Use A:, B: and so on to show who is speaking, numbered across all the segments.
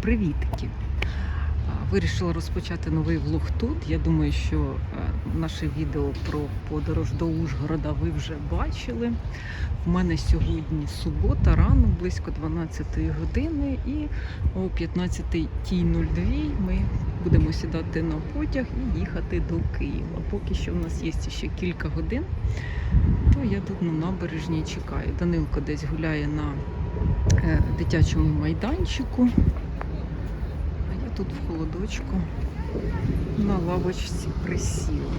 A: Привітки! Вирішила розпочати новий влог тут. Я думаю, що е, наше відео про подорож до Ужгорода ви вже бачили. У мене сьогодні субота, рано, близько 12 години, і о 15.02 ми будемо сідати на потяг і їхати до Києва. Поки що в нас є ще кілька годин, то я тут на набережній чекаю. Данилко десь гуляє на е, дитячому майданчику. Тут в холодочку на лавочці присіла.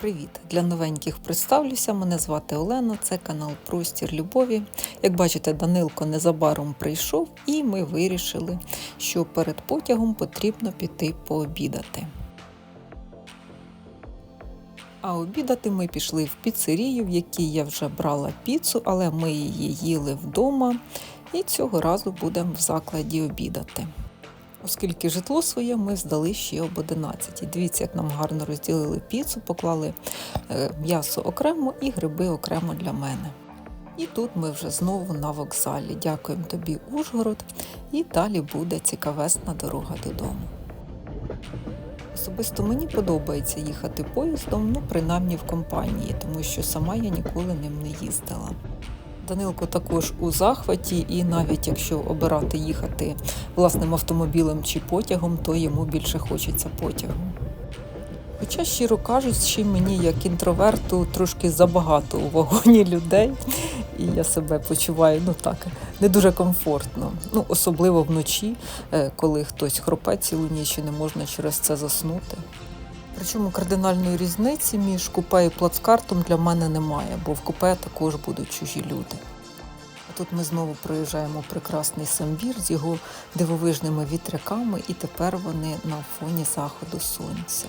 A: Привіт! Для новеньких представлюся. Мене звати Олена. Це канал Простір Любові. Як бачите, Данилко незабаром прийшов, і ми вирішили, що перед потягом потрібно піти пообідати. А обідати ми пішли в піцерію, в якій я вже брала піцу, але ми її їли вдома. І цього разу будемо в закладі обідати. Оскільки житло своє ми здали ще об 11. Дивіться, як нам гарно розділили піцу, поклали е, м'ясо окремо і гриби окремо для мене. І тут ми вже знову на вокзалі. Дякуємо тобі, Ужгород, і далі буде цікавесна дорога додому. Особисто мені подобається їхати поїздом, ну принаймні в компанії, тому що сама я ніколи ним не їздила. Данилко також у захваті, і навіть якщо обирати їхати власним автомобілем чи потягом, то йому більше хочеться потягом. Хоча, щиро кажучи, мені як інтроверту трошки забагато у вагоні людей, і я себе почуваю ну так, не дуже комфортно. Ну, особливо вночі, е, коли хтось хропе цілу ніч і не можна через це заснути. Причому кардинальної різниці між купе і плацкартом для мене немає, бо в купе також будуть чужі люди. А тут ми знову проїжджаємо прекрасний самбір з його дивовижними вітряками, і тепер вони на фоні заходу сонця.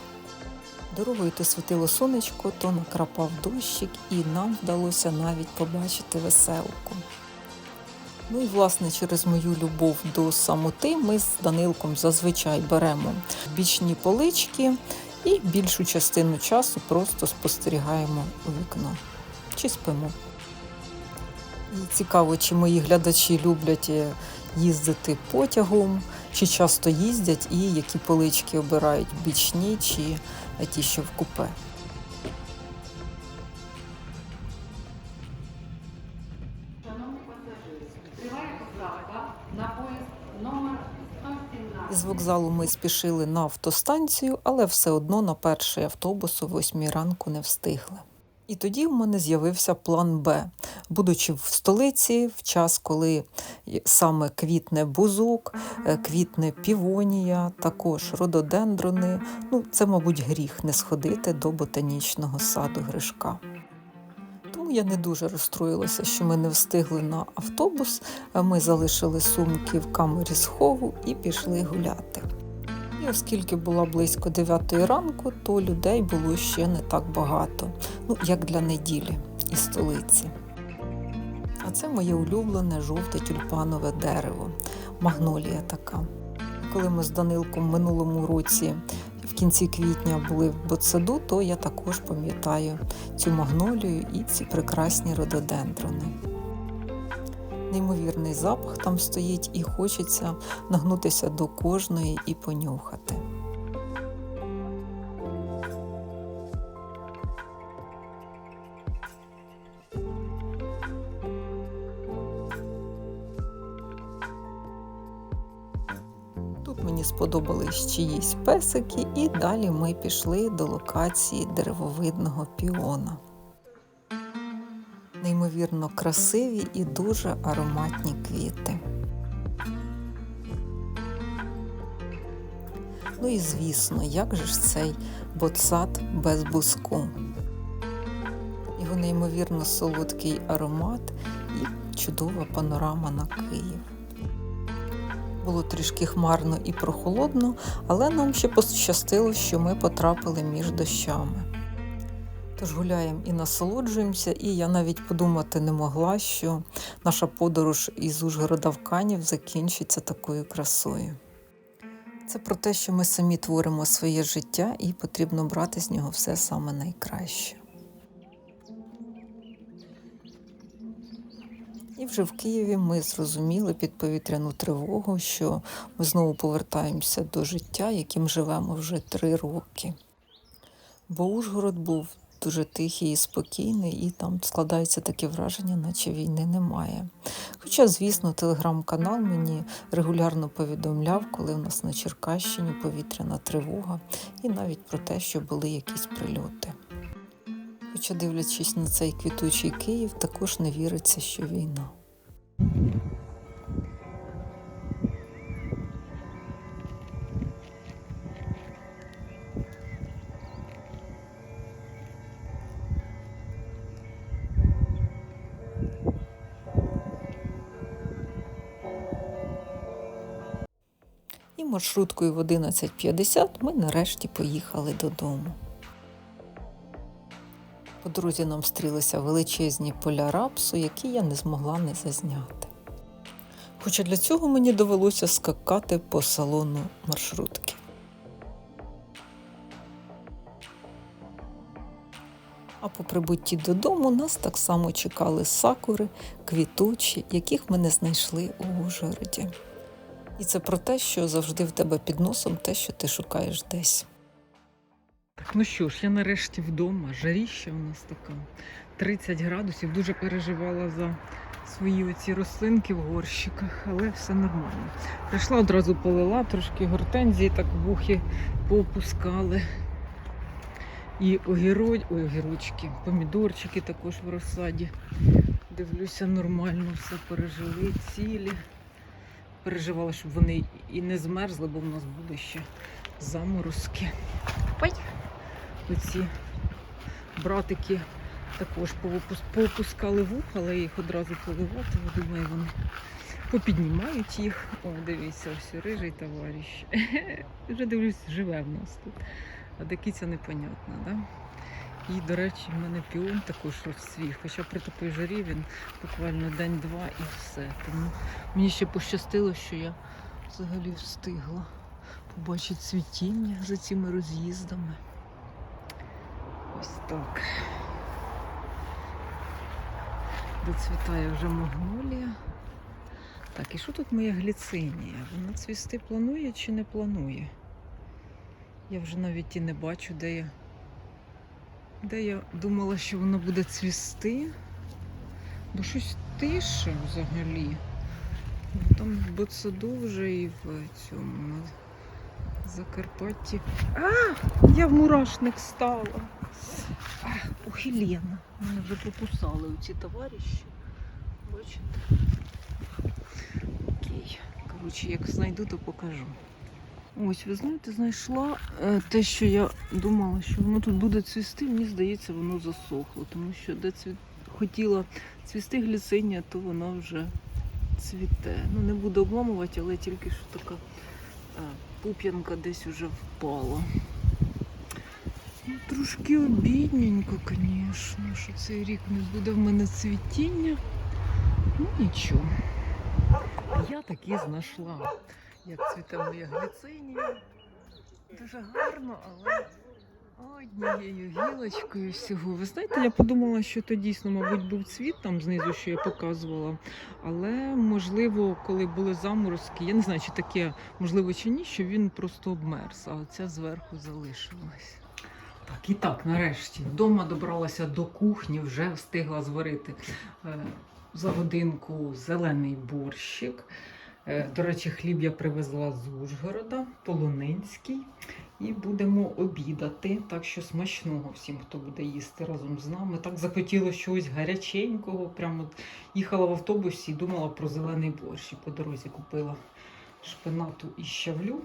A: Дорогою то світило сонечко, то накрапав дощик, і нам вдалося навіть побачити веселку. Ну і власне через мою любов до самоти ми з Данилком зазвичай беремо бічні полички і більшу частину часу просто спостерігаємо у вікно чи спимо. Цікаво, чи мої глядачі люблять е, їздити потягом, чи часто їздять, і які полички обирають бічні чи е, ті, що в купе. Вокзалу ми спішили на автостанцію, але все одно на перший автобус о 8 ранку не встигли. І тоді в мене з'явився план Б. Будучи в столиці, в час, коли саме квітне бузок, е, квітне півонія, також рододендрони. Ну, це, мабуть, гріх не сходити до ботанічного саду Гришка. Я не дуже розстроїлася, що ми не встигли на автобус. Ми залишили сумки в камері схову і пішли гуляти. І оскільки була близько 9 ранку, то людей було ще не так багато, ну як для неділі і столиці. А це моє улюблене жовте тюльпанове дерево, магнолія така. Коли ми з Данилком в минулому році кінці квітня були в Ботсаду, то я також пам'ятаю цю магнолію і ці прекрасні рододендрони. Неймовірний запах там стоїть, і хочеться нагнутися до кожної і понюхати. Сподобались чиїсь песики, і далі ми пішли до локації деревовидного піона. Неймовірно красиві і дуже ароматні квіти. Ну і звісно, як же ж цей ботсад без буску? Його неймовірно солодкий аромат і чудова панорама на Київ. Було трішки хмарно і прохолодно, але нам ще пощастило, що ми потрапили між дощами. Тож гуляємо і насолоджуємося, і я навіть подумати не могла, що наша подорож із Ужгорода в Канів закінчиться такою красою. Це про те, що ми самі творимо своє життя і потрібно брати з нього все саме найкраще. І вже в Києві ми зрозуміли під повітряну тривогу, що ми знову повертаємося до життя, яким живемо вже три роки. Бо Ужгород був дуже тихий і спокійний, і там складається таке враження, наче війни немає. Хоча, звісно, телеграм-канал мені регулярно повідомляв, коли в нас на Черкащині повітряна тривога, і навіть про те, що були якісь прильоти. Хоча, дивлячись на цей квітучий Київ, також не віриться, що війна. І маршруткою в 11.50 ми нарешті поїхали додому. По дорозі нам стрілися величезні поля рапсу, які я не змогла не зазняти. Хоча для цього мені довелося скакати по салону маршрутки. А по прибутті додому нас так само чекали сакури, квітучі, яких ми не знайшли у Ужгороді. І це про те, що завжди в тебе під носом те, що ти шукаєш десь. Так, ну що ж, я нарешті вдома. Жаріща у нас така 30 градусів. Дуже переживала за свої оці рослинки в горщиках, але все нормально. Прийшла одразу полила, трошки гортензії, так вухи поопускали. І огіро... Ой, огірочки, помідорчики також в розсаді. Дивлюся, нормально все пережили, цілі. Переживала, щоб вони і не змерзли, бо в нас були ще заморозки. Ой! Оці братики також повипус- поопускали вух, але їх одразу поливати. Думаю, вони попіднімають їх. О, дивіться, ось рижий товариш. Вже дивлюсь, живе в нас тут. А де киця непонятна, да? І, до речі, в мене піон також розцвів, хоча при такій жарі він буквально день-два і все. Тому мені ще пощастило, що я взагалі встигла побачити цвітіння за цими роз'їздами. Ось так. Доцвітає вже магнолія. Так, і що тут моя гліцинія? Вона цвісти планує чи не планує? Я вже навіть і не бачу, де я. Де я думала, що воно буде цвісти. Бо щось тише взагалі. Там в Ботсаду вже і в цьому Закарпатті. А! Я в мурашник стала. А, у Хелена. Мене вже покусали ці товариші. Бачите? Окей. Коротше, як знайду, то покажу. Ось, ви знаєте, знайшла е, те, що я думала, що воно тут буде цвісти. Мені здається, воно засохло, тому що де цвіт... хотіла цвісти гліцинія, то вона вже цвіте. Ну, не буду обламувати, але тільки що така е, пуп'янка десь уже впала. Ну, трошки обідненько, звісно, що цей рік не буде в мене цвітіння. Ну нічого. Я таки знайшла, як цвіте моя гліцинія. Дуже гарно, але однією гілочкою всього. Ви знаєте, я подумала, що то дійсно, мабуть, був цвіт там знизу, що я показувала. Але можливо, коли були заморозки, я не знаю, чи таке можливо чи ні, що він просто обмерз, а оця зверху залишилась. Так, і так, нарешті, вдома добралася до кухні, вже встигла зварити е, за годинку зелений борщик. Е, До речі, хліб я привезла з Ужгорода, Полонинський. І будемо обідати. Так що смачного всім, хто буде їсти разом з нами. Так захотілося чогось гаряченького. Прямо їхала в автобусі і думала про зелений борщ. І по дорозі купила шпинату і щавлю.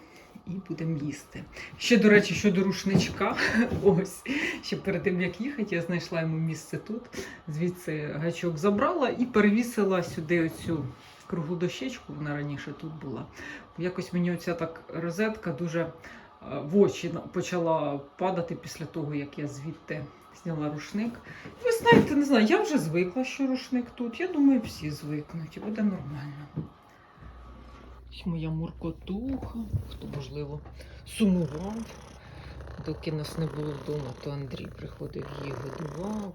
A: І будемо їсти. Ще, до речі, щодо рушничка, ось ще перед тим як їхати, я знайшла йому місце тут. Звідси гачок забрала і перевісила сюди оцю круглу дощечку. Вона раніше тут була. Якось мені оця так розетка дуже в очі почала падати після того, як я звідти зняла рушник. Ви знаєте, не знаю, я вже звикла, що рушник тут. Я думаю, всі звикнуть і буде нормально. Моя муркотуха, хто можливо сумував. Доки нас не було вдома, то Андрій приходив її годував,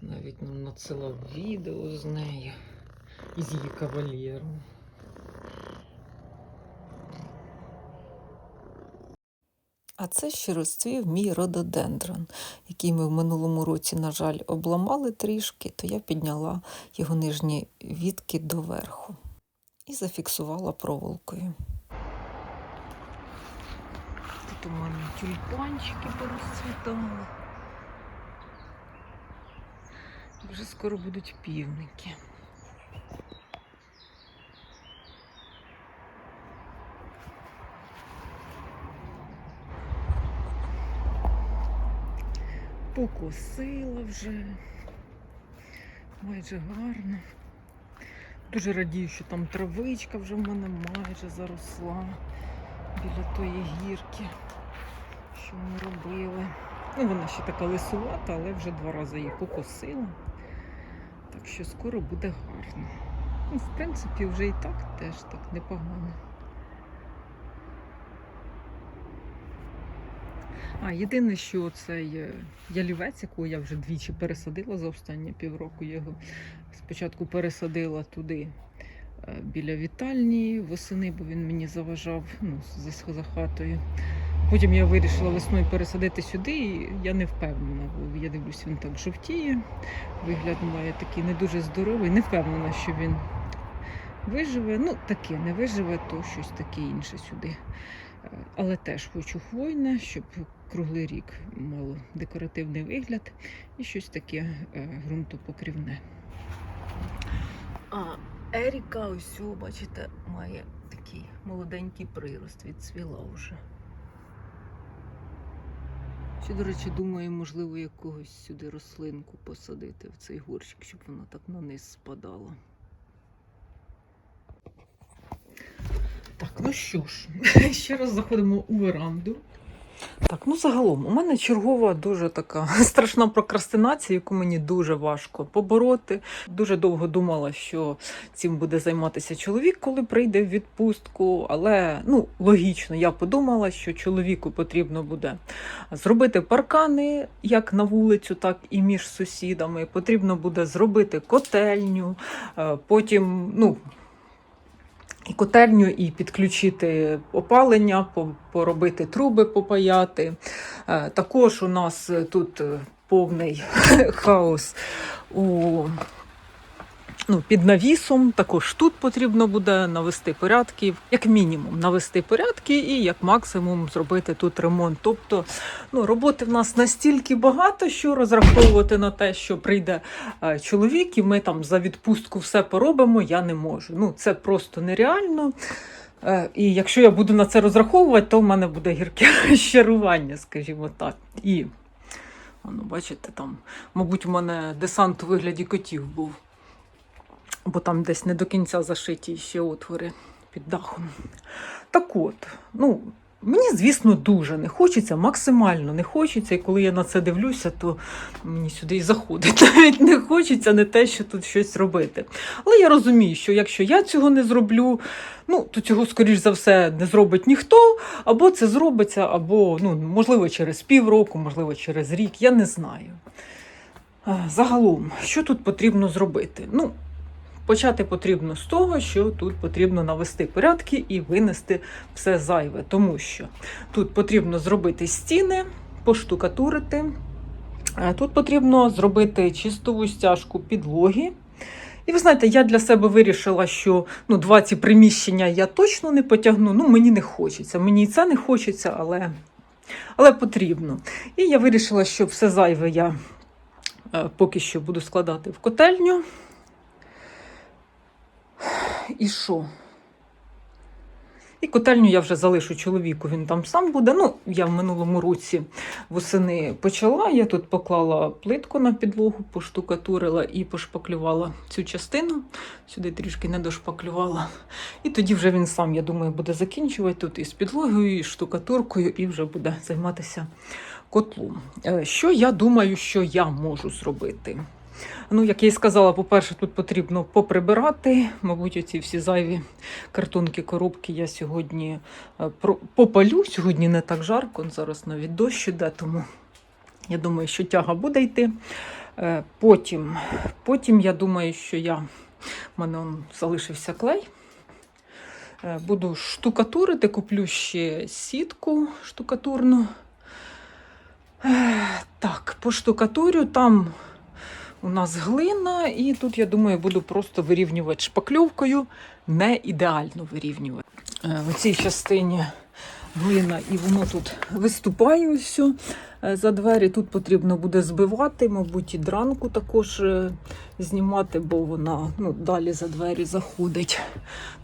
A: навіть нам надсилав відео з нею. із її кавалєром. А це ще розцвів мій рододендрон, який ми в минулому році, на жаль, обламали трішки, то я підняла його нижні вітки доверху і зафіксувала проволокою. Тут у мене тюльпанчики порозцвітали. Вже скоро будуть півники. Покосила вже. Майже гарно. Дуже радію, що там травичка вже в мене майже заросла біля тої гірки, що ми робили. Ну, вона ще така лисувата, але вже два рази її покосила. Так що скоро буде гарно. Ну, в принципі, вже і так теж так непогано. А єдине, що цей е, ялівець, якого я вже двічі пересадила за останні півроку, його спочатку пересадила туди е, біля вітальні восени, бо він мені заважав ну, за, за хатою. Потім я вирішила весною пересадити сюди, і я не впевнена, бо я дивлюсь, він так жовтіє. Вигляд має такий не дуже здоровий. Не впевнена, що він виживе. Ну, таке не виживе, то щось таке інше сюди. Але теж хочу хвойне, щоб круглий рік мало декоративний вигляд і щось таке е, ґрунтопокрівне. А Еріка, ось, бачите, має такий молоденький прирост, відцвіла вже. Ще, до речі, думаю, можливо, якогось сюди рослинку посадити в цей горщик, щоб вона так на низ спадала. Так, ну що ж, ще раз заходимо у веранду. Так, ну загалом, у мене чергова дуже така страшна прокрастинація, яку мені дуже важко побороти. Дуже довго думала, що цим буде займатися чоловік, коли прийде в відпустку. Але ну, логічно, я подумала, що чоловіку потрібно буде зробити паркани як на вулицю, так і між сусідами. Потрібно буде зробити котельню, е, потім, ну. Котельню, і підключити опалення, поробити труби, попаяти. Е, Також у нас тут е, повний хаос у, ну, під навісом. Також тут потрібно буде навести порядки, як мінімум навести порядки, і як максимум зробити тут ремонт. Тобто ну, роботи в нас настільки багато, що розраховувати на те, що прийде е, чоловік, і ми там за відпустку все поробимо, я не можу. Ну, це просто нереально. Е, І якщо я буду на це розраховувати, то в мене буде гірке щарування, скажімо так. І, ну, бачите, там, мабуть, у мене десант у вигляді котів був, бо там десь не до кінця зашиті ще отвори під дахом. Так от, ну, Мені, звісно, дуже не хочеться, максимально не хочеться. І коли я на це дивлюся, то мені сюди і заходить. Навіть не хочеться не те, що тут щось робити. Але я розумію, що якщо я цього не зроблю, ну то цього, скоріш за все, не зробить ніхто, або це зробиться, або ну, можливо через півроку, можливо, через рік, я не знаю. Загалом, що тут потрібно зробити? Ну, Почати потрібно з того, що тут потрібно навести порядки і винести все зайве, тому що тут потрібно зробити стіни, поштукатурити. Е, Тут потрібно зробити чистову стяжку підлоги. І ви знаєте, я для себе вирішила, що ну, два ці приміщення я точно не потягну. Ну, мені не хочеться. Мені і це не хочеться, але, але потрібно. І я вирішила, що все зайве я е, поки що буду складати в котельню. І що? І котельню я вже залишу чоловіку, він там сам буде. Ну, я в минулому році восени почала. Я тут поклала плитку на підлогу, поштукатурила і пошпаклювала цю частину. Сюди трішки не дошпаклювала. І тоді вже він сам, я думаю, буде закінчувати тут із підлогою, і штукатуркою, і вже буде займатися котлом. Е, Що я думаю, що я можу зробити? Ну, як я і сказала, по-перше, тут потрібно поприбирати. Мабуть, оці всі зайві картонки, коробки я сьогодні е, попалю. Сьогодні не так жарко, зараз навіть дощ іде, тому я думаю, що тяга буде йти. Е, Потім, потім я думаю, що я У мене он залишився клей. Е, Буду штукатурити, куплю ще сітку штукатурну. Так, по штукатурю там у нас глина, і тут, я думаю, буду просто вирівнювати шпакльовкою, не ідеально вирівнювати. Е, В цій частині глина, і воно тут виступає ось е, за двері. Тут потрібно буде збивати, мабуть, і дранку також е, знімати, бо вона ну, далі за двері заходить.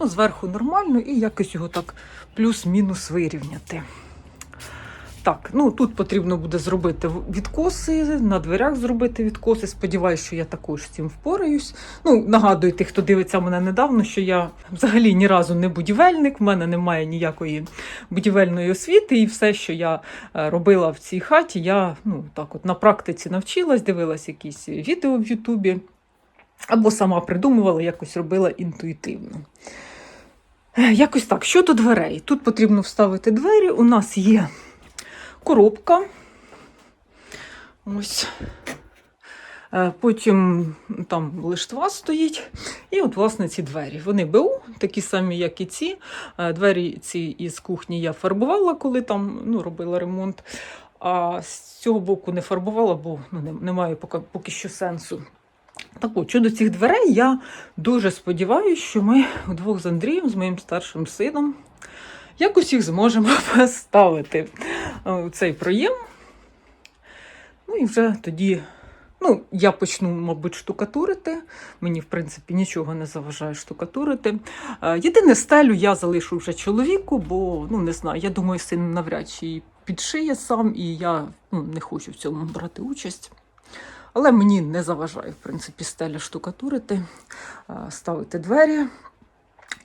A: Ну, зверху нормально і якось його так плюс-мінус вирівняти. Так, ну тут потрібно буде зробити відкоси, на дверях зробити відкоси. Сподіваюсь, що я також з цим впораюсь. Ну, нагадую тих, хто дивиться мене недавно, що я взагалі ні разу не будівельник, в мене немає ніякої будівельної освіти, і все, що я е, робила в цій хаті, я ну, так от на практиці навчилась, дивилась якісь відео в Ютубі, або сама придумувала, якось робила інтуїтивно. Е, Якось так. Щодо дверей, тут потрібно вставити двері. У нас є коробка. Ось. Е, Потім там лиштва стоїть. І от, власне, ці двері. Вони БУ, такі самі, як і ці. Е, Двері ці із кухні я фарбувала, коли там ну, робила ремонт. А з цього боку не фарбувала, бо ну, немає поки, поки що сенсу. Так от, щодо цих дверей, я дуже сподіваюся, що ми удвох з Андрієм, з моїм старшим сином, якось їх зможемо поставити у цей проєм. Ну і вже тоді, ну, я почну, мабуть, штукатурити. Мені, в принципі, нічого не заважає штукатурити. Е, Єдине стелю я залишу вже чоловіку, бо ну не знаю, я думаю, син навряд чи підшиє сам, і я ну, не хочу в цьому брати участь. Але мені не заважає, в принципі, стеля штукатурити, е, ставити двері.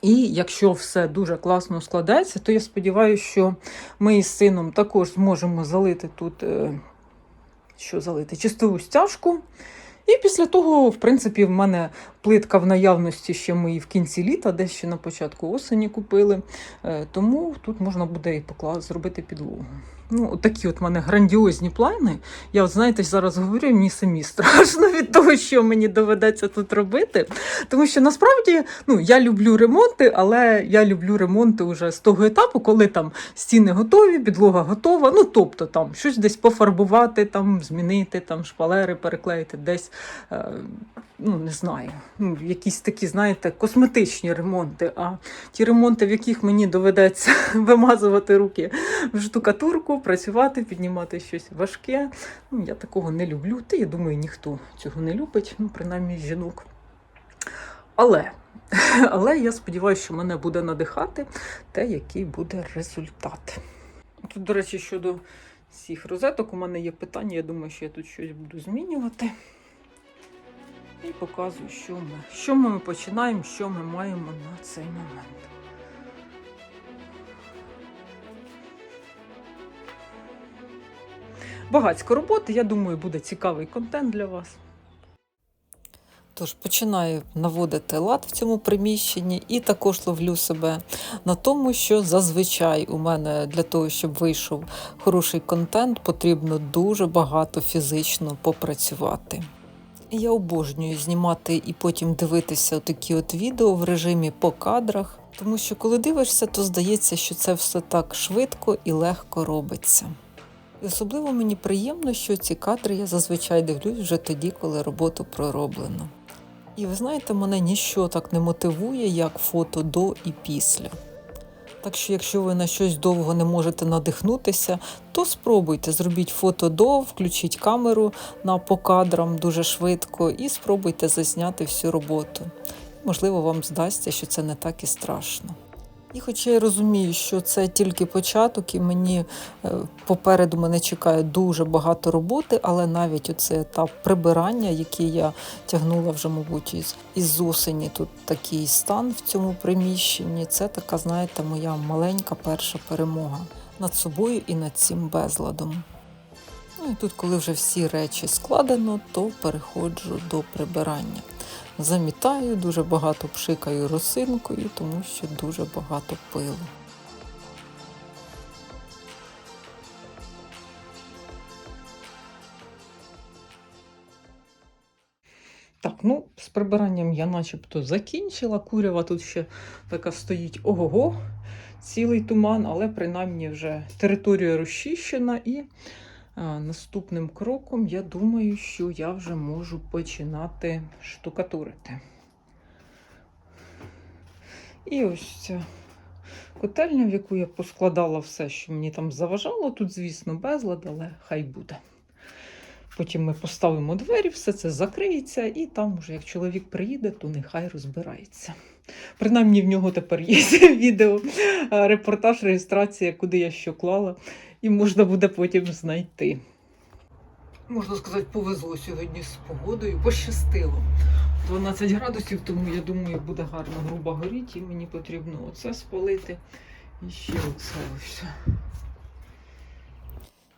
A: І якщо все дуже класно складається, то я сподіваюся, що ми із сином також зможемо залити тут, е, що залити, чистову стяжку. І після того, в принципі, в мене плитка в наявності ще ми її в кінці літа, десь ще на початку осені купили. Е, Тому тут можна буде і покла... зробити підлогу. Ну, такі от в мене грандіозні плани. Я, от, знаєте, зараз говорю, мені самі страшно від того, що мені доведеться тут робити. Тому що насправді ну, я люблю ремонти, але я люблю ремонти вже з того етапу, коли там стіни готові, підлога готова. Ну, тобто там щось десь пофарбувати, там, змінити, там, шпалери переклеїти, десь. Е, Ну, не знаю, якісь такі, знаєте, косметичні ремонти. А ті ремонти, в яких мені доведеться вимазувати руки в штукатурку, працювати, піднімати щось важке. Ну, я такого не люблю. Та я думаю, ніхто цього не любить, ну, принаймні жінок. Але, але я сподіваюся, що мене буде надихати те, який буде результат. Тут, до речі, щодо цих розеток, у мене є питання. Я думаю, що я тут щось буду змінювати. І показую, що ми, що ми починаємо, що ми маємо на цей момент. Багацько роботи, я думаю, буде цікавий контент для вас. Тож починаю наводити лад в цьому приміщенні і також ловлю себе на тому, що зазвичай у мене для того, щоб вийшов хороший контент, потрібно дуже багато фізично попрацювати. Я обожнюю знімати і потім дивитися такі от відео в режимі по кадрах, тому що коли дивишся, то здається, що це все так швидко і легко робиться. І особливо мені приємно, що ці кадри я зазвичай дивлюсь вже тоді, коли роботу пророблено. І ви знаєте, мене ніщо так не мотивує, як фото до і після. Так що, якщо ви на щось довго не можете надихнутися, то спробуйте, зробіть фото до, включіть камеру на покадрам дуже швидко і спробуйте зазняти всю роботу. Можливо, вам здасться, що це не так і страшно. І хоча я розумію, що це тільки початок, і мені е, попереду мене чекає дуже багато роботи, але навіть оцей етап прибирання, який я тягнула вже, мабуть, із, із осені, тут такий стан в цьому приміщенні, це така, знаєте, моя маленька перша перемога над собою і над цим безладом. Ну і тут, коли вже всі речі складено, то переходжу до прибирання. Замітаю, дуже багато пшикаю росинкою, тому що дуже багато пилу. Так, ну, з прибиранням я начебто закінчила. Курява тут ще така стоїть ого-го, цілий туман, але принаймні вже територія розчищена і наступним кроком я думаю, що я вже можу починати штукатурити. І ось ця котельня, в яку я поскладала все, що мені там заважало. Тут, звісно, безлад, але хай буде. Потім ми поставимо двері, все це закриється, і там, вже, як чоловік приїде, то нехай розбирається. Принаймні в нього тепер є відео, репортаж, реєстрація, куди я що клала, і можна буде потім знайти. Можна сказати, повезло сьогодні з погодою, пощастило. 12 градусів, тому я думаю, буде гарно груба горіть, і мені потрібно оце спалити і ще оце ось.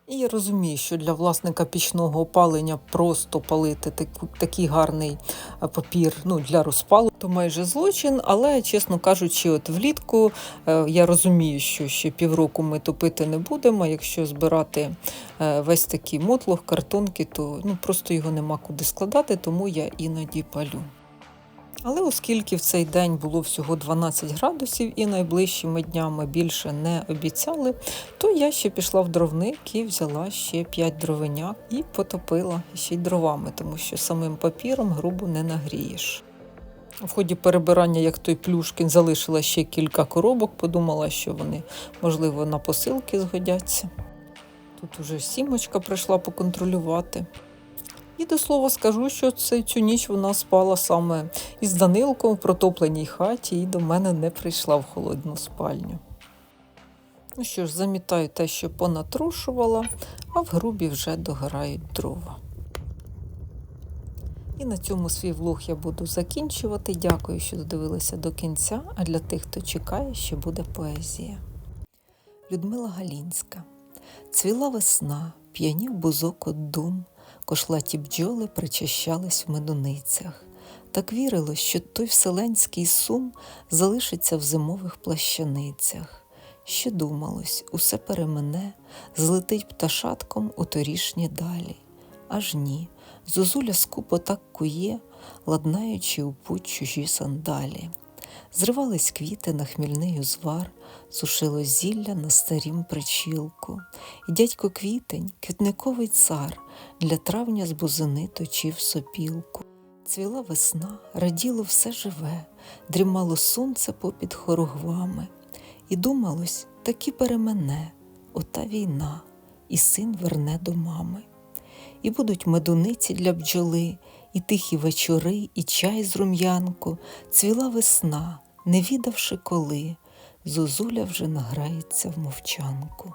A: І я розумію, що для власника пічного опалення просто палити таку, такий гарний е, папір ну, для розпалу, то майже злочин. Але, чесно кажучи, от влітку е, я розумію, що ще півроку ми топити не будемо. Якщо збирати е, весь такий мотлох, картонки, то ну, просто його нема куди складати, тому я іноді палю. Але оскільки в цей день було всього 12 градусів і найближчими днями більше не обіцяли, то я ще пішла в дровник і взяла ще 5 дровиняк і потопила ще й дровами, тому що самим папіром грубо не нагрієш. В ході перебирання, як той Плюшкін, залишила ще кілька коробок, подумала, що вони, можливо, на посилки згодяться. Тут уже сімочка прийшла поконтролювати. І до слова скажу, що це, цю ніч вона спала саме із Данилком в протопленій хаті і до мене не прийшла в холодну спальню. Ну що ж, замітаю те, що понатрушувала, а в грубі вже догорають дрова. І на цьому свій влог я буду закінчувати. Дякую, що додивилися до кінця, а для тих, хто чекає, ще буде поезія. Людмила Галінська. Цвіла весна, п'янів бузок от дум, кошлаті бджоли причащались в медуницях. Так вірилось, що той вселенський сум залишиться в зимових плащаницях. Ще думалось, усе перемене, злетить пташатком у торішні далі. Аж ні, зозуля скупо так кує, ладнаючи у путь чужі сандалі. Зривались квіти на хмільний узвар, сушило зілля на старім причілку. І дядько квітень, квітниковий цар, для травня з бузини точив сопілку. Цвіла весна, раділо все живе, дрімало сонце попід хоругвами. І думалось, таки перемене, ота війна, і син верне до мами. І будуть медуниці для бджоли, і тихі вечори, і чай з рум'янку, цвіла весна, не відавши коли, зозуля вже награється в мовчанку.